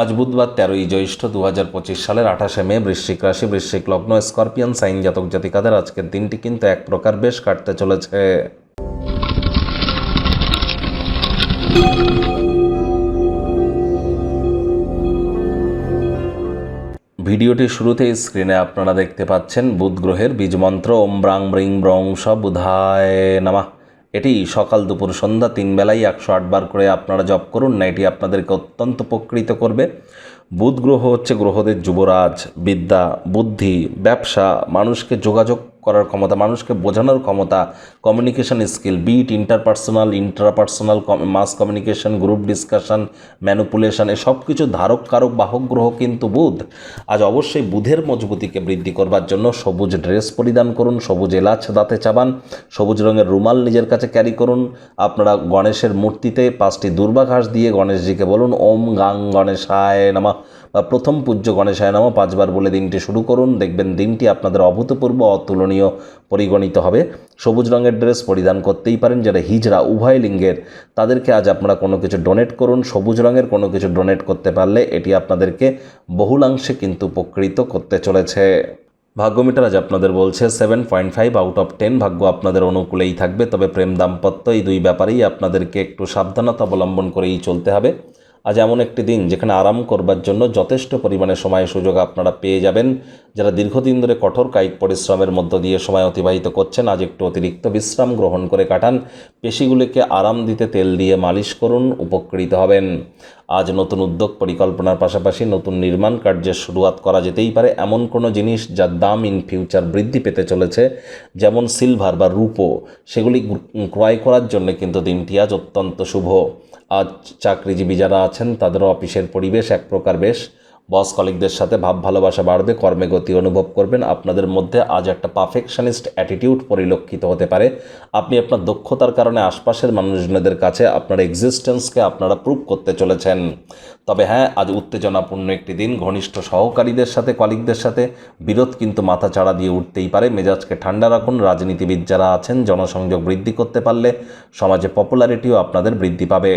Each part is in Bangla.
আজ বুধবার তেরোই জ্যৈষ্ঠ দু হাজার পঁচিশ সালের আঠাশে মে বৃশ্চিক রাশি, বৃশ্চিক লগ্ন, স্করপিয়ান, সাইন জাতক জাতিকাদের আজকের দিনটি কিন্তু এক প্রকার বেশ কাটতে চলেছে। ভিডিওটি শুরুতেই স্ক্রিনে আপনারা দেখতে পাচ্ছেন বুধ গ্রহের বীজমন্ত্র ওম ব্রাং ব্রিং ব্রং সব বুধায় নামা। এটি সকাল দুপুর সন্ধ্যা তিন বেলায় একশো আটবার করে আপনারা জপ করুন। না এটি আপনাদেরকে অত্যন্ত উপকৃত করবে। বুধ গ্রহ হচ্ছে গ্রহদের যুবরাজ, বিদ্যা, বুদ্ধি, ব্যবসা, মানুষকে যোগাযোগ করার ক্ষমতা, মানুষকে বোঝানোর ক্ষমতা communication skill bit interpersonal intrapersonal mass communication group discussion manipulation এ সব কিছু ধারক, কারক, বাহক গ্রহ কিন্তু বুধ। আজ অবশ্যই বুধের মজবুতিকে বৃদ্ধি করবার জন্য সবুজ ড্রেস পরিধান করুন, সবুজ এলাচ দাঁতে চাবান, সবুজ রঙের রুমাল নিজের কাছে ক্যারি করুন। আপনারা গণেশের মূর্তিতে পাঁচটি দুর্বাঘাস দিয়ে গণেশজিকে বলুন, ওম গাং গণেশায় নামা। বা প্রথম পূজ্য গণেশায় নামা। পাঁচবার বলে দিনটি শুরু করুন। দেখবেন দিনটি আপনাদের অভূতপূর্ব, অতুলনীয়, পরিগণিত হবে। সবুজ রঙের ড্রেস পরিধান করতেই পারেন যারা হিজরা উভয় লিঙ্গের। তাদেরকে আজ আপনারা কোনো কিছু ডোনেট করুন। সবুজ রঙের কোনো কিছু ডোনেট করতে পারলে এটি আপনাদেরকে বহুলাংশে কিন্তু উপকৃত করতে চলেছে। ভাগ্যমিটার আজ আপনাদের বলছে seven point five out of ten ভাগ্য আপনাদের অনুকূলেই থাকবে। তবে প্রেম দাম্পত্য এই দুই ব্যাপারেই আপনাদেরকে একটু সাবধানতা অবলম্বন করেই চলতে হবে। আজ এমন একটি দিন যেখানে আরাম করবার জন্য যথেষ্ট পরিমাণে সময় সুযোগ আপনারা পেয়ে যাবেন। যারা দীর্ঘদিন ধরে কঠোর কায়িক পরিশ্রমের মধ্য দিয়ে সময় অতিবাহিত করছেন, আজ একটু অতিরিক্ত বিশ্রাম গ্রহণ করে কাটান। পেশিগুলিকে আরাম দিতে তেল দিয়ে মালিশ করুন, উপকৃত হবেন। আজ নতুন উদ্যোগ পরিকল্পনার পাশাপাশি নতুন নির্মাণ কার্যের শুরুয়াত করা যেতেই পারে এমন কোনো জিনিস যার দাম ইন ফিউচার বৃদ্ধি পেতে চলেছে, যেমন সিলভার বা রূপো। সেগুলি ক্রয় করার জন্য কিন্তু দিনটি আজ অত্যন্ত শুভ। আজ চাকরিজীবী যারা আছেন তাদেরও অফিসের পরিবেশ এক প্রকার বেশ। বস কলিকদের সাথে ভাব ভালোবাসা বাড়বে, কর্মে গতি অনুভব করবেন। আপনাদের মধ্যে আজ একটা পারফেকশনিস্ট অ্যাটিটিউড পরিলক্ষিত হতে পারে। আপনি আপনার দক্ষতার কারণে আশপাশের মানুষজনদের কাছে আপনার এক্সিস্টেন্সকে আপনারা প্রুভ করতে চলেছেন। তবে হ্যাঁ আজ উত্তেজনাপূর্ণ একটি দিন। ঘনিষ্ঠ সহকারীদের সাথে কলিকদের সাথে বিরোধ কিন্তু মাথা চাড়া দিয়ে উঠতেই পারে। মেজাজকে ঠান্ডা রাখুন। রাজনীতিবিদ যারা আছেন, জনসংযোগ বৃদ্ধি করতে পারলে সমাজে পপুলারিটিও আপনাদের বৃদ্ধি পাবে।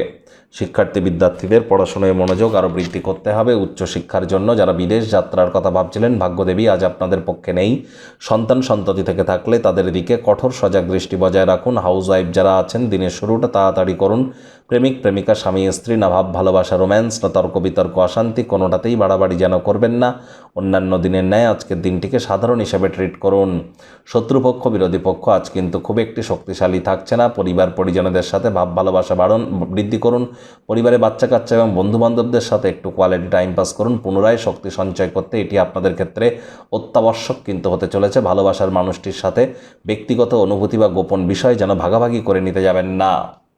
শিক্ষার্থী বিদ্যার্থীদের পড়াশোনায় মনোযোগ আরও বৃদ্ধি করতে হবে। উচ্চশিক্ষার জন্য যারা বিদেশ যাত্রার কথা ভাবছিলেন, ভাগ্যদেবী আজ আপনাদের পক্ষে নেই। সন্তান সন্ততি থেকে থাকলে তাদের দিকে কঠোর সজাগ দৃষ্টি বজায় রাখুন। হাউস ওয়াইফ যারা আছেন, দিনের শুরুটা তাড়াতাড়ি করুন। প্রেমিক, প্রেমিকা, স্বামী, স্ত্রী না ভাব ভালোবাসা, রোম্যান্স না তর্ক বিতর্ক, অশান্তি কোনোটাতেই বাড়াবাড়ি যেন করবেন না। অন্যান্য দিনের ন্যায় আজকের দিনটিকে সাধারণ হিসেবে ট্রিট করুন। শত্রুপক্ষ, বিরোধী পক্ষ আজ কিন্তু খুব একটি শক্তিশালী থাকছে না। পরিবার, পরিজনদের সাথে ভাব, ভালোবাসা বাড়ন, বৃদ্ধি করুন। পরিবারে বাচ্চা কাচ্চা এবং বন্ধুবান্ধবদের সাথে একটু কোয়ালিটি টাইম পাস করুন। পুনরায় শক্তি সঞ্চয় করতে এটি আপনাদের ক্ষেত্রে অত্যাবশ্যক কিন্তু হতে চলেছে। ভালোবাসার মানুষটির সাথে ব্যক্তিগত অনুভূতি বা গোপন বিষয় যেন ভাগাভাগি করে নিতে যাবেন না।